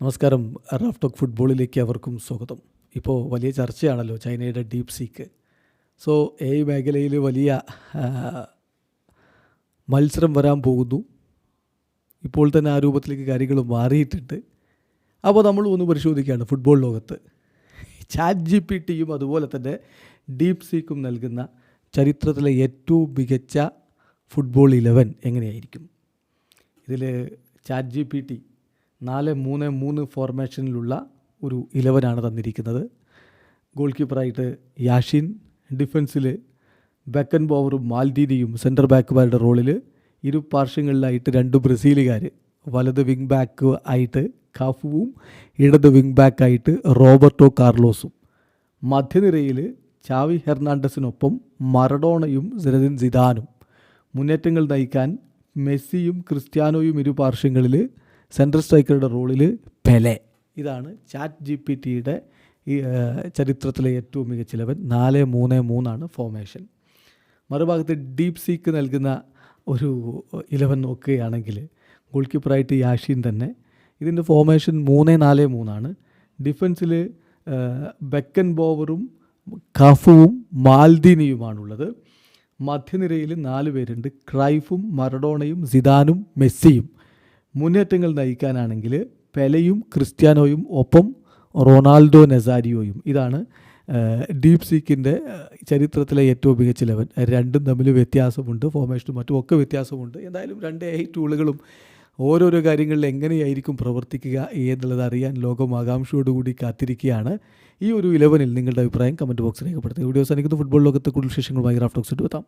നമസ്കാരം. Raf talk ഫുട്ബോളിലേക്ക് അവർക്കും സ്വാഗതം. ഇപ്പോൾ വലിയ ചർച്ചയാണല്ലോ ചൈനയുടെ ഡീപ് സീക്ക്. സോ എ മേഖലയിൽ വലിയ മത്സരം വരാൻ പോകുന്നു. ഇപ്പോൾ തന്നെ ആ രൂപത്തിലേക്ക് കാര്യങ്ങൾ മാറിയിട്ടുണ്ട്. അപ്പോൾ നമ്മൾ ഒന്ന് പരിശോധിക്കുകയാണ് ഫുട്ബോൾ ലോകത്ത്. ചാറ്റ് ജി പി ടിയും അതുപോലെ തന്നെ ഡീപ് സീക്കും നൽകുന്ന ചരിത്രത്തിലെ ഏറ്റവും മികച്ച ഫുട്ബോൾ ഇലവൻ എങ്ങനെയായിരിക്കും? ഇതിൽ ചാറ്റ് ജി പി ടി നാല് മൂന്ന് മൂന്ന് ഫോർമേഷനിലുള്ള ഒരു ഇലവനാണ് തന്നിരിക്കുന്നത്. ഗോൾ കീപ്പറായിട്ട് യാഷിൻ ഡിഫൻസിൽ ബെക്കൻ ബോവറും മാൽദീനിയും സെന്റർ ബാക്കുമാരുടെ റോളിൽ ഇരു പാർശ്വങ്ങളിലായിട്ട് രണ്ട് ബ്രസീലുകാർ വലത് വിങ് ബാക്ക് ആയിട്ട് കാഫുവും ഇടത് വിങ് ബാക്കായിട്ട് റോബർട്ടോ കാർലോസും. മധ്യനിരയിൽ ചാവി ഹെർണാണ്ടസിനൊപ്പം മറഡോണയും സിനദിൻ സിദാനും. മുന്നേറ്റങ്ങൾ നയിക്കാൻ മെസ്സിയും ക്രിസ്ത്യാനോയും ഇരു പാർശ്വങ്ങളിൽ സെൻട്രൽ സ്ട്രൈക്കറുടെ റോളിൽ പെലെ. ഇതാണ് ചാറ്റ് ജി പി ടിയുടെ ഈ ചരിത്രത്തിലെ ഏറ്റവും മികച്ച ഇലവൻ നാല് മൂന്ന് മൂന്നാണ് ഫോർമേഷൻ മറുഭാഗത്ത് ഡീപ് സീക്ക് നൽകുന്ന ഒരു ഇലവൻ നോക്കുകയാണെങ്കിൽ ഗോൾ കീപ്പറായിട്ട് യാഷീൻ തന്നെ. ഇതിന്റെ ഫോർമേഷൻ മൂന്ന് നാല് മൂന്നാണ്. ഡിഫൻസിൽ ബെക്കൻ ബോവറും കഫുവും മാൽദീനിയുമാണുള്ളത്. മധ്യനിരയിൽ നാല് പേരുണ്ട്. ക്രൈഫും മറഡോണയും സിദാനും മെസ്സിയും മുന്നേറ്റങ്ങൾ നയിക്കാനാണെങ്കിൽ പെലയും ക്രിസ്ത്യാനോയും ഒപ്പം റൊണാൾഡോ നെസാരിയോയും. ഇതാണ് ഡീപ് സീക്കിന്റെ ചരിത്രത്തിലെ ഏറ്റവും മികച്ച ലെവൻ. രണ്ടും തമ്മിൽ വ്യത്യാസമുണ്ട് ഫോർമേഷനും മറ്റും ഒക്കെ വ്യത്യാസമുണ്ട്. എന്തായാലും രണ്ട് എ ടൂളുകളും ഓരോരോ കാര്യങ്ങളിൽ എങ്ങനെയായിരിക്കും പ്രവർത്തിക്കുക എന്നുള്ളത് അറിയാൻ ലോകം ആകാംക്ഷയോടുകൂടി കാത്തിരിക്കുകയാണ്. ഈ ഒരു ഇലവനിൽ നിങ്ങളുടെ അഭിപ്രായം കമന്റ് ബോക്സിൽ രേഖപ്പെടുത്തുക. വീഡിയോ അവസാനിക്കുന്ന. ഫുട്ബോൾ ലോകത്തെ കൂടുതൽ വിശേഷങ്ങളുമായി റാഫ്റ്റോക്സ് എത്താം.